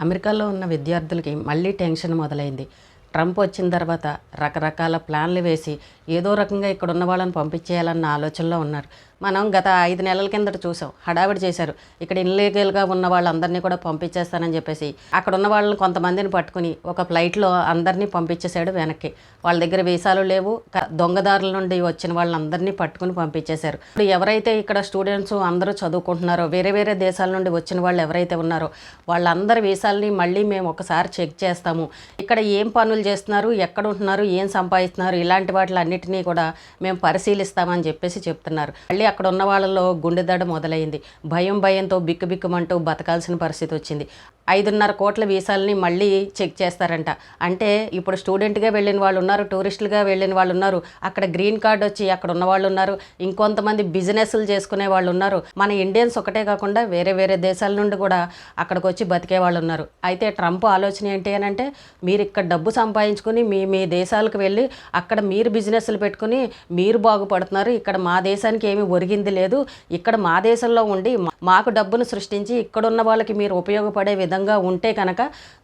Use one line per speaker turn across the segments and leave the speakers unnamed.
అమెరికాలో ఉన్న విద్యార్థులకి మళ్ళీ టెన్షన్ మొదలైంది. ట్రంప్ వచ్చిన తర్వాత రకరకాల ప్లాన్లు వేసి ఏదో రకంగా ఇక్కడ ఉన్న వాళ్ళని పంపించేయాలన్న ఆలోచనలో ఉన్నారు. మనం గత ఐదు నెలల కిందట చూసాం. హడావిడి చేశారు. ఇక్కడ ఇన్లీగల్గా ఉన్న వాళ్ళందరినీ కూడా పంపించేస్తానని చెప్పేసి అక్కడ ఉన్న వాళ్ళని కొంతమందిని పట్టుకుని ఒక ఫ్లైట్లో అందరినీ పంపించేశాడు వెనక్కి. వాళ్ళ దగ్గర వీసాలు లేవు. దొంగదారుల నుండి వచ్చిన వాళ్ళందరినీ పట్టుకుని పంపించేశారు. ఇప్పుడు ఎవరైతే ఇక్కడ స్టూడెంట్స్ అందరూ చదువుకుంటున్నారో వేరే వేరే దేశాల నుండి వచ్చిన వాళ్ళు ఎవరైతే ఉన్నారో వాళ్ళందరి వీసాలని మళ్ళీ మేము ఒకసారి చెక్ చేస్తాము. ఇక్కడ ఏం పనులు చేస్తున్నారు ఎక్కడ ఉంటున్నారు ఏం సంపాదిస్తున్నారు ఇలాంటి వాటిలన్నిటినీ కూడా మేము పరిశీలిస్తామని చెప్పేసి చెప్తున్నారు. మళ్ళీ అక్కడ ఉన్న వాళ్ళలో గుండెదడ మొదలైంది. భయం భయంతో బిక్కుబిక్కుమంటూ బతకాల్సిన పరిస్థితి వచ్చింది. ఐదున్నర కోట్ల వీసాలని మళ్ళీ చెక్ చేస్తారంట. అంటే ఇప్పుడు స్టూడెంట్గా వెళ్ళిన వాళ్ళు ఉన్నారు టూరిస్టులుగా వెళ్ళిన వాళ్ళు ఉన్నారు అక్కడ గ్రీన్ కార్డ్ వచ్చి అక్కడ ఉన్న వాళ్ళు ఉన్నారు ఇంకొంతమంది బిజినెస్లు చేసుకునే వాళ్ళు ఉన్నారు మన ఇండియన్స్ ఒకటే కాకుండా వేరే వేరే దేశాల నుండి కూడా అక్కడికి వచ్చి బతికే వాళ్ళు ఉన్నారు అయితే ట్రంప్ ఆలోచన ఏంటి అని అంటే మీరు ఇక్కడ డబ్బు సంపాదించుకుని మీ మీ దేశాలకు వెళ్ళి అక్కడ మీరు బిజినెస్లు పెట్టుకుని మీరు బాగుపడుతున్నారు. ఇక్కడ మా దేశానికి ఏమీ ఒరిగింది లేదు. ఇక్కడ మా దేశంలో ఉండి మాకు డబ్బును సృష్టించి ఇక్కడ ఉన్న వాళ్ళకి మీరు ఉపయోగపడే విధంగా ఉంటే కనుక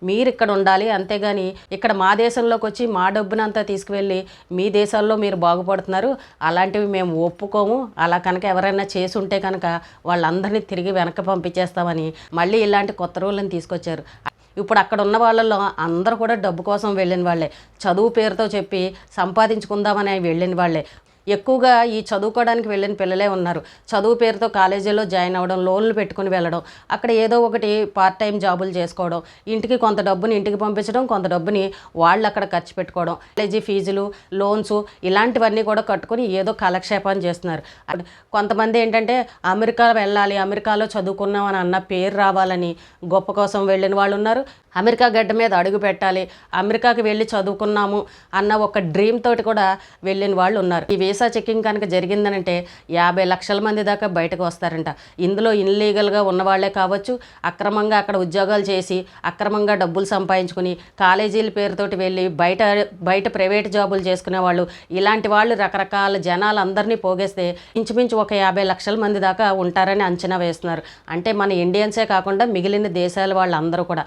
మీరు ఇక్కడ ఉండాలి. అంతేగాని ఇక్కడ మా దేశంలోకి వచ్చి మా డబ్బునంతా తీసుకువెళ్ళి మీ దేశాల్లో మీరు బాగుపడుతున్నారు. అలాంటివి మేము ఒప్పుకోము. అలా కనుక ఎవరైనా చేసి ఉంటే కనుక వాళ్ళందరినీ తిరిగి వెనక్కి పంపించేస్తామని మళ్ళీ ఇలాంటి కొత్త రూళ్ళని తీసుకొచ్చారు. ఇప్పుడు అక్కడ ఉన్న వాళ్ళలో అందరూ కూడా డబ్బు కోసం వెళ్ళిన వాళ్ళే. చదువు పేరుతో చెప్పి సంపాదించుకుందామని వెళ్ళిన వాళ్ళే. ఎక్కువగా ఈ చదువుకోవడానికి వెళ్ళిన పిల్లలే ఉన్నారు. చదువు పేరుతో కాలేజీలో జాయిన్ అవ్వడం లోన్లు పెట్టుకుని వెళ్ళడం అక్కడ ఏదో ఒకటి పార్ట్ టైం జాబులు చేసుకోవడం ఇంటికి కొంత డబ్బుని ఇంటికి పంపించడం కొంత డబ్బుని వాళ్ళు అక్కడ ఖర్చు పెట్టుకోవడం కాలేజీ ఫీజులు లోన్స్ ఇలాంటివన్నీ కూడా కట్టుకుని ఏదో కాలక్షేపం చేస్తున్నారు. కొంతమంది ఏంటంటే అమెరికా వెళ్ళాలి అమెరికాలో చదువుకున్నామని అన్న పేరు రావాలని గొప్ప కోసం వెళ్ళిన వాళ్ళు ఉన్నారు. అమెరికా గడ్డ మీద అడుగు పెట్టాలి అమెరికాకి వెళ్ళి చదువుకున్నాము అన్న ఒక డ్రీమ్ తోటి కూడా వెళ్ళిన వాళ్ళు ఉన్నారు. ఈ వీసా చెక్కింగ్ కనుక జరిగిందనంటే యాభై లక్షల మంది దాకా బయటకు వస్తారంట. ఇందులో ఇన్లీగల్గా ఉన్నవాళ్ళే కావచ్చు అక్రమంగా అక్కడ ఉద్యోగాలు చేసి అక్రమంగా డబ్బులు సంపాదించుకుని కాలేజీల పేరుతోటి వెళ్ళి బయట బయట ప్రైవేట్ జాబులు చేసుకునే వాళ్ళు ఇలాంటి వాళ్ళు రకరకాల జనాలు అందరినీ పోగేస్తే ఇంచుమించు ఒక యాభై లక్షల మంది దాకా ఉంటారని అంచనా వేస్తున్నారు. అంటే మన ఇండియన్సే కాకుండా మిగిలిన దేశాల వాళ్ళందరూ కూడా.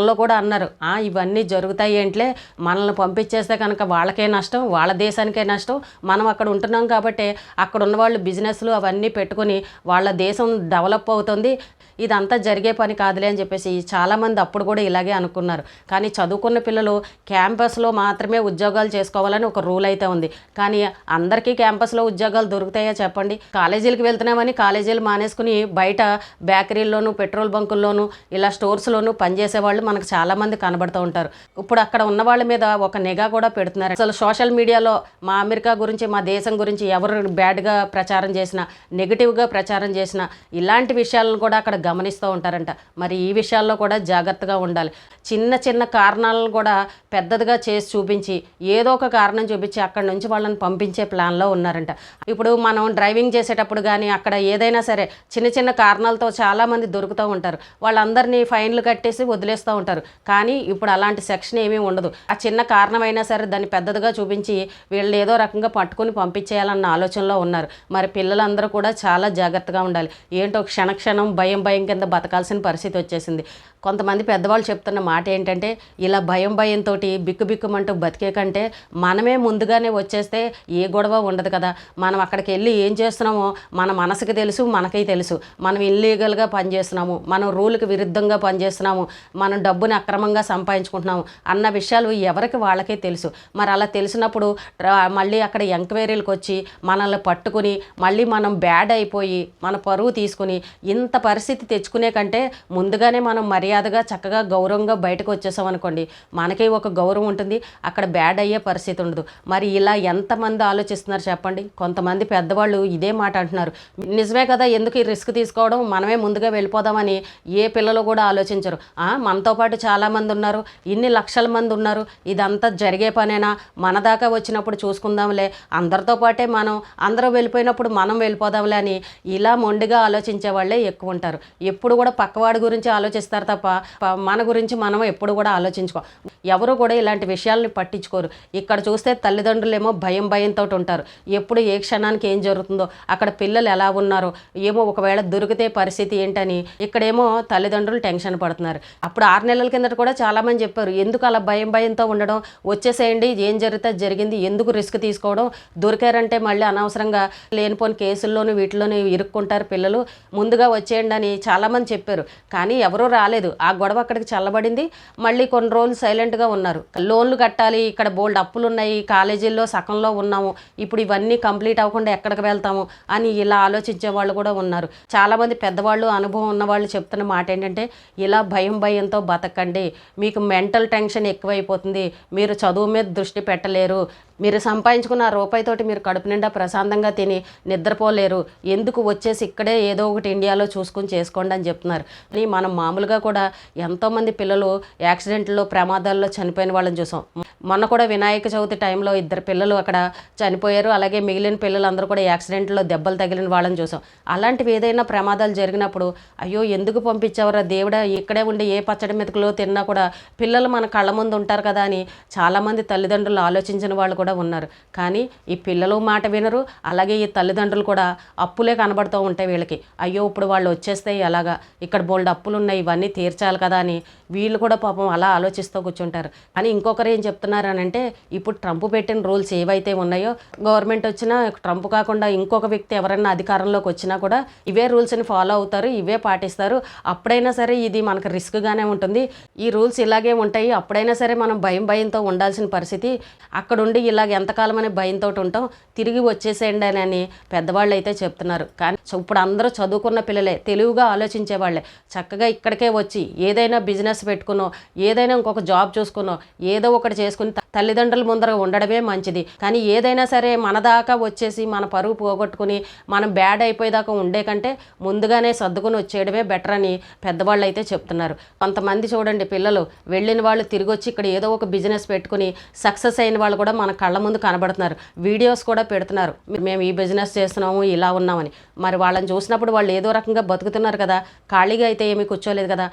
గతంలో కూడా అన్నారు. "ఆ, ఇవన్నీ జరుగుతాయి ఏంట్లే మనల్ని పంపించేస్తే కనుక వాళ్ళకే నష్టం వాళ్ళ దేశానికే నష్టం. మనం అక్కడ ఉంటున్నాం కాబట్టి అక్కడ ఉన్న వాళ్ళు బిజినెస్లు అవన్నీ పెట్టుకొని వాళ్ళ దేశం డెవలప్ అవుతుంది. ఇదంతా జరిగే పని కాదులే అని చెప్పేసి చాలామంది అప్పుడు కూడా ఇలాగే అనుకున్నారు. కానీ చదువుకున్న పిల్లలు క్యాంపస్లో మాత్రమే ఉద్యోగాలు చేసుకోవాలని ఒక రూల్ అయితే ఉంది. కానీ అందరికీ క్యాంపస్లో ఉద్యోగాలు దొరుకుతాయా చెప్పండి? కాలేజీలకు వెళ్తున్నామని కాలేజీలు మానేసుకుని బయట బేకరీల్లోనూ పెట్రోల్ బంకుల్లోనూ ఇలా స్టోర్స్లోనూ పనిచేసే వాళ్ళు మనకు చాలామంది కనబడుతూ ఉంటారు. ఇప్పుడు అక్కడ ఉన్న వాళ్ళ మీద ఒక నిఘా కూడా పెడుతున్నారు. అసలు సోషల్ మీడియాలో మా అమెరికా గురించి మా దేశం గురించి ఎవరు బ్యాడ్గా ప్రచారం చేసినా నెగిటివ్గా ప్రచారం చేసినా ఇలాంటి విషయాలను కూడా అక్కడ గమనిస్తూ ఉంటారంట. మరి ఈ విషయాల్లో కూడా జాగ్రత్తగా ఉండాలి. చిన్న చిన్న కారణాలను కూడా పెద్దదిగా చేసి చూపించి ఏదో ఒక కారణం చూపించి అక్కడ నుంచి వాళ్ళని పంపించే ప్లాన్లో ఉన్నారంట. ఇప్పుడు మనం డ్రైవింగ్ చేసేటప్పుడు కానీ అక్కడ ఏదైనా సరే చిన్న చిన్న కారణాలతో చాలామంది దొరుకుతూ ఉంటారు. వాళ్ళందరినీ ఫైన్లు కట్టేసి వదిలేస్తూ ఉంటారు. కానీ ఇప్పుడు అలాంటి సెక్షన్ ఏమీ ఉండదు. ఆ చిన్న కారణమైనా సరే దాన్ని పెద్దదిగా చూపించి వీళ్ళు ఏదో రకంగా పట్టుకుని పంపించేయాలన్న ఆలోచనలో ఉన్నారు. మరి పిల్లలందరూ కూడా చాలా జాగ్రత్తగా ఉండాలి. ఏంటో క్షణ క్షణం భయం భయం కింద బతకాల్సిన పరిస్థితి వచ్చేసింది. కొంతమంది పెద్దవాళ్ళు చెప్తున్న మాట ఏంటంటే ఇలా భయం భయంతో బిక్కుబిక్కుమంటూ బతికే కంటే మనమే ముందుగానే వచ్చేస్తే ఏ గొడవ ఉండదు కదా. మనం అక్కడికి వెళ్ళి ఏం చేస్తున్నామో మన మనసుకి తెలుసు మనకై తెలుసు. మనం ఇల్లీగల్గా పనిచేస్తున్నాము మనం రూల్కి విరుద్ధంగా పనిచేస్తున్నాము మనం డబ్బుని అక్రమంగా సంపాదించుకుంటున్నాము అన్న విషయాలు ఎవరికి వాళ్ళకే తెలుసు. మరి అలా తెలిసినప్పుడు మళ్ళీ అక్కడ ఎంక్వైరీలకు వచ్చి మనల్ని పట్టుకుని మళ్ళీ మనం బ్యాడ్ అయిపోయి మన పరువు తీసుకుని ఇంత పరిస్థితి తెచ్చుకునే కంటే ముందుగానే మనం మర్యాదగా చక్కగా గౌరవంగా బయటకు వచ్చేసాం అనుకోండి మనకి ఒక గౌరవం ఉంటుంది అక్కడ బ్యాడ్ అయ్యే పరిస్థితి ఉండదు. మరి ఇలా ఎంతమంది ఆలోచిస్తున్నారు చెప్పండి? కొంతమంది పెద్దవాళ్ళు ఇదే మాట అంటున్నారు. నిజమే కదా ఎందుకు ఈ రిస్క్ తీసుకోవడం? మనమే ముందుగా వెళ్ళిపోదామని ఏ పిల్లలు కూడా ఆలోచించరు. మనతో పాటు చాలామంది ఉన్నారు ఇన్ని లక్షల మంది ఉన్నారు ఇదంతా జరిగే పనేనా? మన దాకా వచ్చినప్పుడు చూసుకుందాంలే అందరితో పాటే మనం అందరూ వెళ్ళిపోయినప్పుడు మనం వెళ్ళిపోదాంలే అని ఇలా మొండిగా ఆలోచించే వాళ్ళే ఎక్కువ ఉంటారు. ఎప్పుడు కూడా పక్కవాడి గురించి ఆలోచిస్తారు తప్ప తప్ప మన గురించి మనం ఎప్పుడు కూడా ఆలోచించుకో ఎవరు కూడా ఇలాంటి విషయాల్ని పట్టించుకోరు. ఇక్కడ చూస్తే తల్లిదండ్రులు ఏమో భయం భయంతో ఉంటారు. ఎప్పుడు ఏ క్షణానికి ఏం జరుగుతుందో అక్కడ పిల్లలు ఎలా ఉన్నారో ఏమో ఒకవేళ దొరికితే పరిస్థితి ఏంటని ఇక్కడేమో తల్లిదండ్రులు టెన్షన్ పడుతున్నారు. అప్పుడు ఆరు నెలల కిందట కూడా చాలామంది చెప్పారు ఎందుకు అలా భయం భయంతో ఉండడం వచ్చేసేయండి ఏం జరిగితే జరిగింది ఎందుకు రిస్క్ తీసుకోవడం దొరికారంటే మళ్ళీ అనవసరంగా లేనిపోని కేసుల్లోనూ వీటిలోనూ ఇరుక్కుంటారు పిల్లలు ముందుగా వచ్చేయండి అని చాలామంది చెప్పారు. కానీ ఎవరూ రాలేదు. ఆ గొడవ అక్కడికి చల్లబడింది. మళ్ళీ కొన్ని రోజులు సైలెంట్గా ఉన్నారు. లోన్లు కట్టాలి ఇక్కడ బోల్డ్ అప్పులు ఉన్నాయి కాలేజీల్లో సగంలో ఉన్నాము ఇప్పుడు ఇవన్నీ కంప్లీట్ అవ్వకుండా ఎక్కడికి వెళ్తాము అని ఇలా ఆలోచించే వాళ్ళు కూడా ఉన్నారు. చాలామంది పెద్దవాళ్ళు అనుభవం ఉన్న వాళ్ళు చెప్తున్న మాట ఏంటంటే ఇలా భయం భయంతో బతకండి. మీకు మెంటల్ టెన్షన్ ఎక్కువైపోతుంది. మీరు చదువు మీద దృష్టి పెట్టలేరు. మీరు సంపాదించుకున్న ఆ రూపాయితోటి మీరు కడుపు నిండా ప్రశాంతంగా తిని నిద్రపోలేరు. ఎందుకు వచ్చేసి ఇక్కడే ఏదో ఒకటి ఇండియాలో చూసుకుని చేసుకోండి అని చెప్తున్నారు. మనం మామూలుగా కూడా ఎంతోమంది పిల్లలు యాక్సిడెంట్లో ప్రమాదాల్లో చనిపోయిన వాళ్ళని చూసాం. మొన్న కూడా వినాయక చవితి టైంలో ఇద్దరు పిల్లలు అక్కడ చనిపోయారు. అలాగే మిగిలిన పిల్లలందరూ కూడా యాక్సిడెంట్లో దెబ్బలు తగిలిన వాళ్ళని చూసాం. అలాంటివి ఏదైనా ప్రమాదాలు జరిగినప్పుడు అయ్యో ఎందుకు పంపించావరా దేవుడా? ఇక్కడే ఉండి ఏ పచ్చడి మెతుకులో తిన్నా కూడా పిల్లలు మన కళ్ళ ముందు ఉంటారు కదా అని చాలామంది తల్లిదండ్రులు ఆలోచించిన వాళ్ళు కూడా ఉన్నారు. కానీ ఈ పిల్లలు మాట వినరు. అలాగే ఈ తల్లిదండ్రులు కూడా అప్పులే కనబడుతూ ఉంటాయి వీళ్ళకి. అయ్యో ఇప్పుడు వాళ్ళు వచ్చేస్తే ఎలాగా? ఇక్కడ బోల్డ్ అప్పులు ఉన్నాయి ఇవన్నీ తీర్చాలి కదా అని వీళ్ళు కూడా పాపం అలా ఆలోచిస్తూ కూర్చుంటారు. కానీ ఇంకొకరు ఏం చెప్తున్నారు? అని అంటే ఇప్పుడు ట్రంప్ పెట్టిన రూల్స్ ఏవైతే ఉన్నాయో గవర్నమెంట్ వచ్చినా ట్రంప్ కాకుండా ఇంకొక వ్యక్తి ఎవరైనా అధికారంలోకి వచ్చినా కూడా ఇవే రూల్స్ని ఫాలో అవుతారు ఇవే పాటిస్తారు. అప్పుడైనా సరే ఇది మనకు రిస్క్గానే ఉంటుంది. ఈ రూల్స్ ఇలాగే ఉంటాయి. అప్పుడైనా సరే మనం భయం భయంతో ఉండాల్సిన పరిస్థితి. అక్కడుండి ఇలాగ ఎంతకాలం అనే భయంతో ఉంటాం. తిరిగి వచ్చేసేయండి అని అని పెద్దవాళ్ళు అయితే చెప్తున్నారు. కానీ ఇప్పుడు అందరూ చదువుకున్న పిల్లలే తెలివిగా ఆలోచించే వాళ్ళే. చక్కగా ఇక్కడికే వచ్చి ఏదైనా బిజినెస్ పెట్టుకునో ఏదైనా ఇంకొక జాబ్ చూసుకునో ఏదో ఒకటి చేసుకుని చేసుకుని తల్లిదండ్రుల ముందర ఉండడమే మంచిది. కానీ ఏదైనా సరే మన దాకా వచ్చేసి మన పరువు పోగొట్టుకుని మనం బ్యాడ్ అయిపోయేదాకా ఉండే కంటే ముందుగానే సర్దుకుని వచ్చేయడమే బెటర్ అని పెద్దవాళ్ళు అయితే చెప్తున్నారు. కొంతమంది చూడండి పిల్లలు వెళ్ళిన వాళ్ళు తిరిగి వచ్చి ఇక్కడ ఏదో ఒక బిజినెస్ పెట్టుకుని సక్సెస్ అయిన వాళ్ళు కూడా మన కళ్ళ ముందు కనబడుతున్నారు. వీడియోస్ కూడా పెడుతున్నారు. మేము ఈ బిజినెస్ చేస్తున్నాము ఇలా ఉన్నామని. మరి వాళ్ళని చూసినప్పుడు వాళ్ళు ఏదో రకంగా బతుకుతున్నారు కదా. ఖాళీగా అయితే ఏమీ కూర్చోలేదు కదా.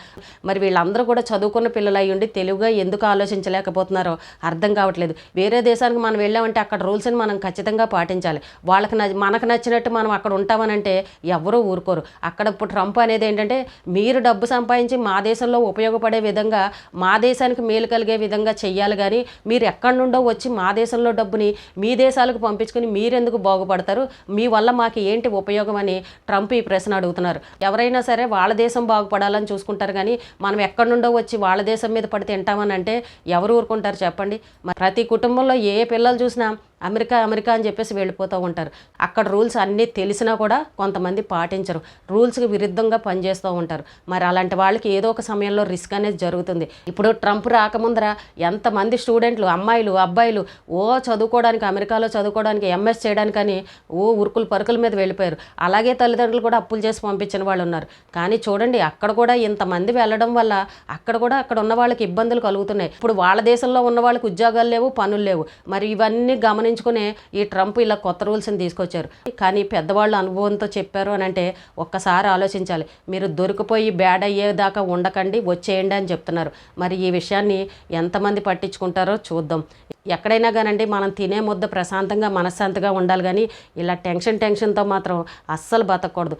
మరి వీళ్ళందరూ కూడా చదువుకున్న పిల్లలు అయ్యుండి తెలుగుగా ఎందుకు ఆలోచించలేకపోతున్నారో అర్థం కావట్లేదు. వేరే దేశానికి మనం వెళ్ళామంటే అక్కడ రూల్స్ని మనం ఖచ్చితంగా పాటించాలి. వాళ్ళకి మనకు నచ్చినట్టు మనం అక్కడ ఉంటామనంటే ఎవరూ ఊరుకోరు. అక్కడ ఇప్పుడు ట్రంప్ అనేది ఏంటంటే మీరు డబ్బు సంపాదించి మా దేశంలో ఉపయోగపడే విధంగా మా దేశానికి మేలు కలిగే విధంగా చెయ్యాలి కానీ మీరు ఎక్కడి నుండో వచ్చి మా దేశంలో డబ్బుని మీ దేశాలకు పంపించుకుని మీరెందుకు బాగుపడతారు? మీ వల్ల మాకు ఏంటి ఉపయోగం అని ట్రంప్ ఈ ప్రశ్న అడుగుతున్నారు. ఎవరైనా సరే వాళ్ళ దేశం బాగుపడాలని చూసుకుంటారు కానీ మనం ఎక్కడి నుండో వచ్చి వాళ్ళ దేశం మీద పడి తింటామని అంటే ఎవరు ఊరుకుంటారు చెప్పండి? మరి ప్రతి కుటుంబంలో ఏ పిల్లలు చూసినా అమెరికా అమెరికా అని చెప్పేసి వెళ్ళిపోతూ ఉంటారు. అక్కడ రూల్స్ అన్నీ తెలిసినా కూడా కొంతమంది పాటించరు. రూల్స్కి విరుద్ధంగా పనిచేస్తూ ఉంటారు. మరి అలాంటి వాళ్ళకి ఏదో ఒక సమయంలో రిస్క్ అనేది జరుగుతుంది. ఇప్పుడు ట్రంప్ రాకముందర ఎంతమంది స్టూడెంట్లు అమ్మాయిలు అబ్బాయిలు ఓ చదువుకోవడానికి అమెరికాలో చదువుకోవడానికి ఎంఎస్ చేయడానికని ఓ ఉరుకులు పరుకుల మీద వెళ్ళిపోయారు. అలాగే తల్లిదండ్రులు కూడా అప్పులు చేసి పంపించిన వాళ్ళు ఉన్నారు. కానీ చూడండి అక్కడ కూడా ఇంతమంది వెళ్ళడం వల్ల అక్కడ కూడా అక్కడ ఉన్న వాళ్ళకి ఇబ్బందులు కలుగుతున్నాయి. ఇప్పుడు వాళ్ళ దేశంలో ఉన్న వాళ్ళకి ఉద్యోగాలు లేవు పనులు లేవు. మరి ఇవన్నీ గమనించుకునే ఈ ట్రంప్ ఇలా కొత్త రూల్స్ని తీసుకొచ్చారు. కానీ పెద్దవాళ్ళు అనుభవంతో చెప్పారు అని అంటే ఒక్కసారి ఆలోచించాలి. మీరు దొరికిపోయి బ్యాడ్ అయ్యేదాకా ఉండకండి వచ్చేయండి అని చెప్తున్నారు. మరి ఈ విషయాన్ని ఎంతమంది పట్టించుకుంటారో చూద్దాం. ఎక్కడైనా కానండి మనం తినే ముద్ద ప్రశాంతంగా మనశ్శాంతిగా ఉండాలి. కానీ ఇలా టెన్షన్ టెన్షన్తో మాత్రం అస్సలు బతకూడదు